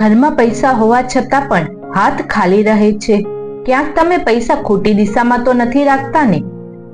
ઘરમાં પૈસા હોવા છતાં પણ હાથ ખાલી રહે છે. ક્યાંક તમે પૈસા ખોટી દિશામાં તો નથી રાખતા ને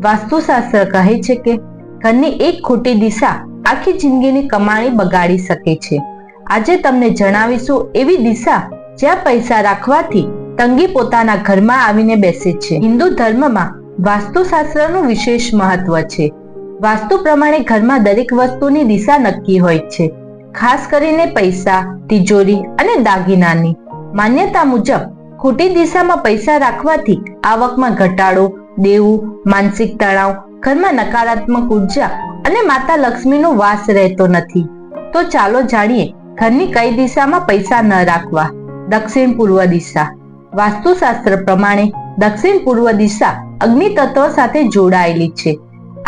વાસ્તુશાસ્ત્ર કહે છે કે, ઘરની એક ખોટી દિશા આખી જિંદગીની કમાણી બગાડી શકે છે. આજે તમને જણાવીશું એવી દિશા જ્યાં પૈસા રાખવાથી તંગી પોતાના ઘરમાં આવીને બેસે છે. હિન્દુ ધર્મમાં વાસ્તુશાસ્ત્રનું વિશેષ મહત્વ છે. વાસ્તુ પ્રમાણે ઘરમાં દરેક વસ્તુની દિશા નક્કી હોય છે. ખાસ કરીને પૈસા, તિજોરી દાગીનાની. માન્યતા મુજબ, ખોટી દિશામાં પૈસા રાખવાથી આવકમાં ઘટાડો, દેવું, માનસિક તણાવ, ઘરમાં નકારાત્મક ઊર્જા અને માતા લક્ષ્મીનો વાસ રહેતો નથી. તો ચાલો જાણીએ, ઘરની કઈ દિશામાં પૈસા ન રાખવા? દક્ષિણ પૂર્વ દિશા. વાસ્તુશાસ્ત્ર પ્રમાણે, દક્ષિણ પૂર્વ દિશા અગ્નિ તત્વ સાથે જોડાયેલી છે.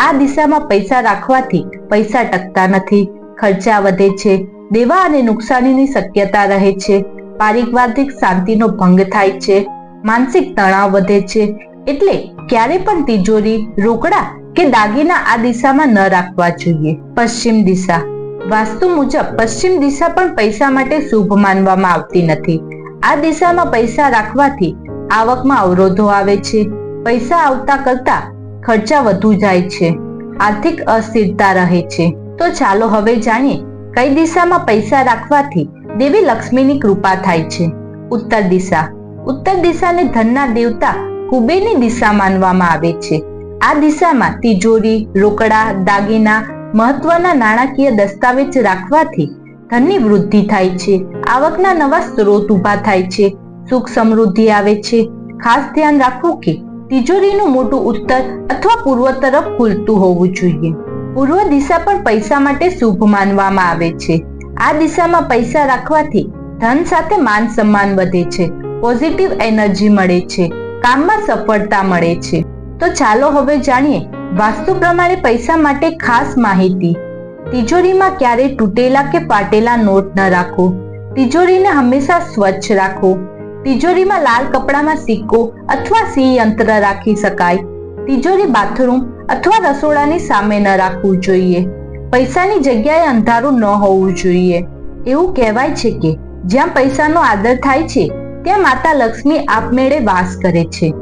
આ દિશામાં પૈસા રાખવાથી પૈસા ટકતા નથી, ખર્ચા વધે છે દેવા અને નુકસાનીની શક્યતા રહે છે. પારિવારિક શાંતિનો ભંગ થાય છે. માનસિક તણાવ વધે છે. એટલે ક્યારે પણ તિજોરી, રોકડા કે દાગીના આ દિશામાં ન રાખવા જોઈએ. પશ્ચિમ દિશા. વાસ્તુ મુજબ પશ્ચિમ દિશા પણ પૈસા માટે શુભ માનવામાં આવતી નથી. આ દિશામાં પૈસા રાખવાથી આવકમાં અવરોધો આવે છે. પૈસા આવતા કરતા ખર્ચા વધુ જાય છે. આર્થિક અસ્થિરતા રહે છે. તો ચાલો હવે જાણીએ કઈ દિશામાં પૈસા રાખવાથી દેવી લક્ષ્મીની કૃપા થાય છે. ઉત્તર દિશા. ઉત્તર દિશાને ધનના દેવતા કુબેરની દિશા માનવામાં આવે છે. આ દિશામાં તિજોરી, રોકડા, દાગીના મહત્વના નાણાકીય દસ્તાવેજ રાખવાથી ધનની વૃદ્ધિ થાય છે. આવકના નવા સ્ત્રોત ઊભા થાય છે. સુખ સમૃદ્ધિ આવે છે. ખાસ ધ્યાન રાખવું કે તિજોરીનું મોટું ઉત્તર અથવા પૂર્વ તરફ ખુલતું હોવું જોઈએ. પૂર્વ દિશા પણ પૈસા માટે શુભ માનવામાં આવે છે. આ દિશામાં પૈસા રાખવાથી ધન સાથે માન સન્માન વધે છે. પોઝિટિવ એનર્જી મળે છે. કામમાં સફળતા મળે છે. તો ચાલો હવે જાણીએ વાસ્તુ પ્રમાણે પૈસા માટે ખાસ માહિતી. તિજોરીમાં ક્યારેય તૂટેલા કે ફાટેલા નોટ ન રાખો. તિજોરીને હંમેશા સ્વચ્છ રાખો. તિજોરીમાં લાલ કપડામાં સિક્કો અથવા સિંહ યંત્ર રાખી શકાય. તિજોરી બાથરૂમ અથવા રસોડાની સામે ન રાખવું જોઈએ. પૈસાની જગ્યાએ અંધારું ન હોવું જોઈએ. એવું કહેવાય છે કે જ્યાં પૈસાનો આદર થાય છે, ત્યાં માતા લક્ષ્મી આપમેળે વાસ કરે છે.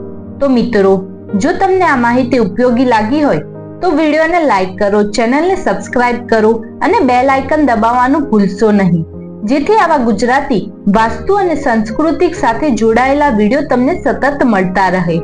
તો મિત્રો, જો તમને આ માહિતી ઉપયોગી લાગી હોય, તો વિડીયોને લાઈક કરો, ચેનલને સબસ્ક્રાઇબ કરો અને બેલ આઇકન દબાવવાનું ભૂલશો નહીં. જેથી આવા ગુજરાતી વાસ્તુ અને સંસ્કૃતિક સાથે જોડાયેલા વીડિયો તમને સતત મળતા રહે.